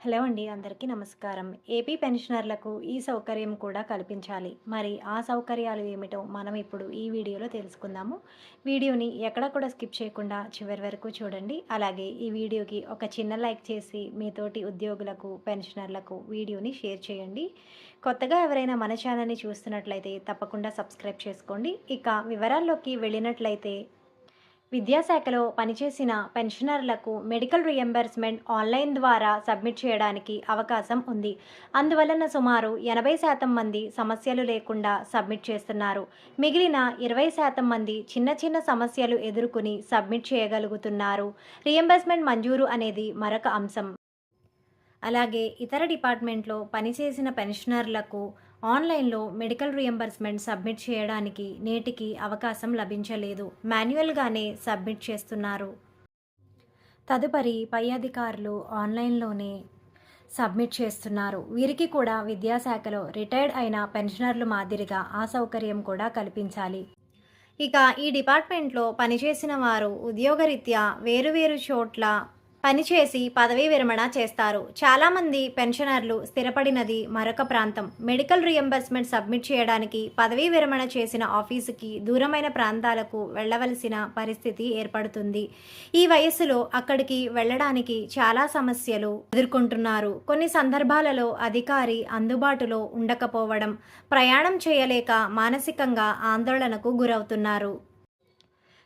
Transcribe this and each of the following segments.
Hello అండి అందరికీ నమస్కారం. ఏపీ పెన్షనర్లకు ఈ సౌకర్యం కూడా కల్పించాలి. మరి ఆ సౌకర్యాలు ఏమిటో మనం ఇప్పుడు ఈ వీడియోలో తెలుసుకుందాము. వీడియోని ఎక్కడ కూడా స్కిప్ చేయకుండా చివరి వరకు చూడండి. అలాగే ఈ వీడియోకి ఒక చిన్న లైక్ చేసి మీతోటి ఉద్యోగులకు పెన్షనర్లకు వీడియోని షేర్ చేయండి. కొత్తగా ఎవరైనా మన ఛానల్ని చూస్తున్నట్లయితే తప్పకుండా సబ్స్క్రైబ్ చేసుకోండి. ఇక వివరాల్లోకి వెళ్ళినట్లయితే విద్యాశాఖలో పనిచేసిన పెన్షనర్లకు మెడికల్ రియంబర్స్మెంట్ ఆన్లైన్ ద్వారా సబ్మిట్ చేయడానికి అవకాశం ఉంది. అందువలన సుమారు ఎనభై శాతం మంది సమస్యలు లేకుండా సబ్మిట్ చేస్తున్నారు. మిగిలిన ఇరవై శాతం మంది చిన్న చిన్న సమస్యలు ఎదుర్కొని సబ్మిట్ చేయగలుగుతున్నారు. రియంబర్స్మెంట్ మంజూరు అనేది మరొక అంశం. అలాగే ఇతర డిపార్ట్మెంట్లో పనిచేసిన పెన్షనర్లకు ఆన్లైన్లో మెడికల్ రియంబర్స్మెంట్ సబ్మిట్ చేయడానికి నేటికి అవకాశం లభించలేదు. మాన్యువల్గానే సబ్మిట్ చేస్తున్నారు. తదుపరి పై అధికారులు ఆన్లైన్లోనే సబ్మిట్ చేస్తున్నారు. వీరికి కూడా విద్యాశాఖలో రిటైర్డ్ అయిన పెన్షనర్లు మాదిరిగా ఆ సౌకర్యం కూడా కల్పించాలి. ఇక ఈ డిపార్ట్మెంట్లో పనిచేసిన వారు ఉద్యోగరీత్యా వేరువేరు చోట్ల పనిచేసి పదవీ విరమణ చేస్తారు. చాలామంది పెన్షనర్లు స్థిరపడినది మరొక ప్రాంతం. మెడికల్ రియంబర్స్మెంట్ సబ్మిట్ చేయడానికి పదవీ విరమణ చేసిన ఆఫీసుకి దూరమైన ప్రాంతాలకు వెళ్ళవలసిన పరిస్థితి ఏర్పడుతుంది. ఈ వయస్సులో అక్కడికి వెళ్ళడానికి చాలా సమస్యలు ఎదుర్కొంటున్నారు. కొన్ని సందర్భాలలో అధికారి అందుబాటులో ఉండకపోవడం ప్రయాణం చేయలేక మానసికంగా ఆందోళనకు గురవుతున్నారు.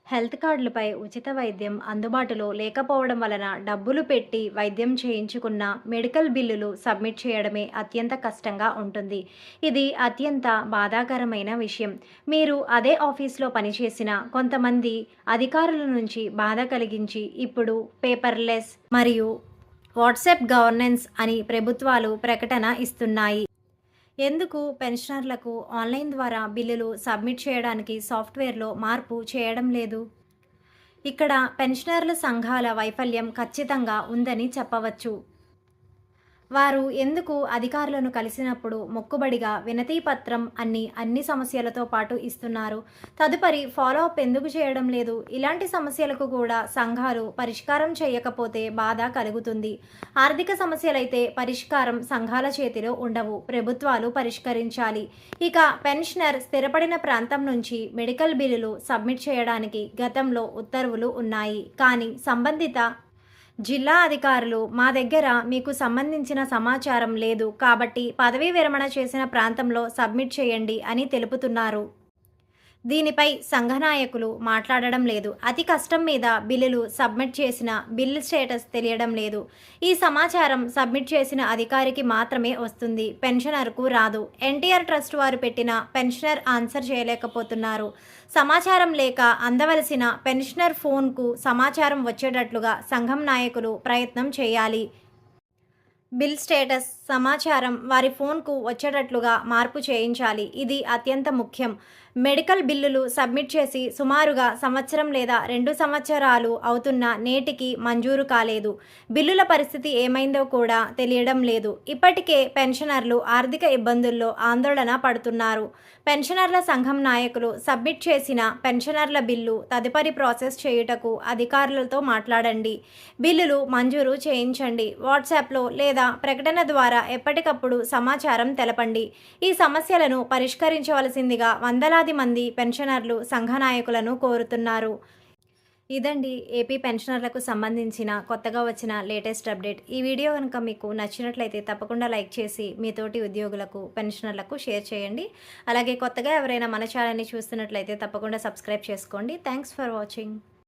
హెల్త్ కార్డులపై ఉచిత వైద్యం అందుబాటులో లేకపోవడం వలన డబ్బులు పెట్టి వైద్యం చేయించుకున్న మెడికల్ బిల్లులు సబ్మిట్ చేయడమే అత్యంత కష్టంగా ఉంటుంది. ఇది అత్యంత బాధాకరమైన విషయం. మీరు అదే ఆఫీస్లో పనిచేసిన కొంతమంది అధికారుల నుంచి బాధ కలిగించి ఇప్పుడు పేపర్లెస్ మరియు వాట్సాప్ గవర్నెన్స్ అని ప్రభుత్వాలు ప్రకటన ఇస్తున్నాయి. ఎందుకు పెన్షనర్లకు ఆన్లైన్ ద్వారా బిల్లులు సబ్మిట్ చేయడానికి సాఫ్ట్వేర్లో మార్పు చేయడం లేదు? ఇక్కడ పెన్షనర్ల సంఘాల వైఫల్యం ఖచ్చితంగా ఉందని చెప్పవచ్చు. వారు ఎందుకు అధికారులను కలిసినప్పుడు మొక్కుబడిగా వినతి పత్రం అన్ని అన్ని సమస్యలతో పాటు ఇస్తున్నారు? తదుపరి ఫాలో అప్ ఎందుకు చేయడం లేదు? ఇలాంటి సమస్యలకు కూడా సంఘాలు పరిష్కారం చేయకపోతే బాధ కలుగుతుంది. ఆర్థిక సమస్యలైతే పరిష్కారం సంఘాల చేతిలో ఉండవు ప్రభుత్వాలు పరిష్కరించాలి. ఇక పెన్షనర్ స్థిరపడిన ప్రాంతం నుంచి మెడికల్ బిల్లులు సబ్మిట్ చేయడానికి గతంలో ఉత్తర్వులు ఉన్నాయి. కానీ సంబంధిత జిల్లా అధికారులు మా దగ్గర మీకు సంబంధించిన సమాచారం లేదు కాబట్టి పదవీ విరమణ చేసిన ప్రాంతంలో సబ్మిట్ చేయండి అని తెలుపుతున్నారు. దీనిపై సంఘ నాయకులు మాట్లాడడం లేదు. అతి కష్టం మీద బిల్లులు సబ్మిట్ చేసిన బిల్ స్టేటస్ తెలియడం లేదు. ఈ సమాచారం సబ్మిట్ చేసిన అధికారికి మాత్రమే వస్తుంది. పెన్షనర్కు రాదు. ఎన్టీఆర్ ట్రస్ట్ వారు పెట్టిన పెన్షనర్ ఆన్సర్ చేయలేకపోతున్నారు. సమాచారం లేక అందవలసిన పెన్షనర్ ఫోన్కు సమాచారం వచ్చేటట్లుగా సంఘం నాయకులు ప్రయత్నం చేయాలి. బిల్ స్టేటస్ సమాచారం వారి ఫోన్కు వచ్చేటట్లుగా మార్పు చేయించాలి. ఇది అత్యంత ముఖ్యం. మెడికల్ బిల్లులు సబ్మిట్ చేసి సుమారుగా సంవత్సరం లేదా రెండు సంవత్సరాలు అవుతున్న నేటికి మంజూరు కాలేదు. బిల్లుల పరిస్థితి ఏమైందో కూడా తెలియడం లేదు. ఇప్పటికే పెన్షనర్లు ఆర్థిక ఇబ్బందుల్లో ఆందోళన పడుతున్నారు. పెన్షనర్ల సంఘం నాయకులు సబ్మిట్ చేసిన పెన్షనర్ల బిల్లు తదుపరి ప్రాసెస్ చేయుటకు అధికారులతో మాట్లాడండి. బిల్లులు మంజూరు చేయించండి. వాట్సాప్లో లేదా ప్రకటన ద్వారా ఎప్పటికప్పుడు సమాచారం తెలపండి. ఈ సమస్యలను పరిష్కరించవలసిందిగా వందలాది లక్షలాది మంది పెన్షనర్లు సంఘ నాయకులను కోరుతున్నారు. ఇదండి ఏపీ పెన్షనర్లకు సంబంధించిన కొత్తగా వచ్చిన లేటెస్ట్ అప్డేట్. ఈ వీడియో కనుక మీకు నచ్చినట్లయితే తప్పకుండా లైక్ చేసి మీతోటి ఉద్యోగులకు పెన్షనర్లకు షేర్ చేయండి. అలాగే కొత్తగా ఎవరైనా మన ఛానల్ని చూస్తున్నట్లయితే తప్పకుండా సబ్స్క్రైబ్ చేసుకోండి. Thanks for watching.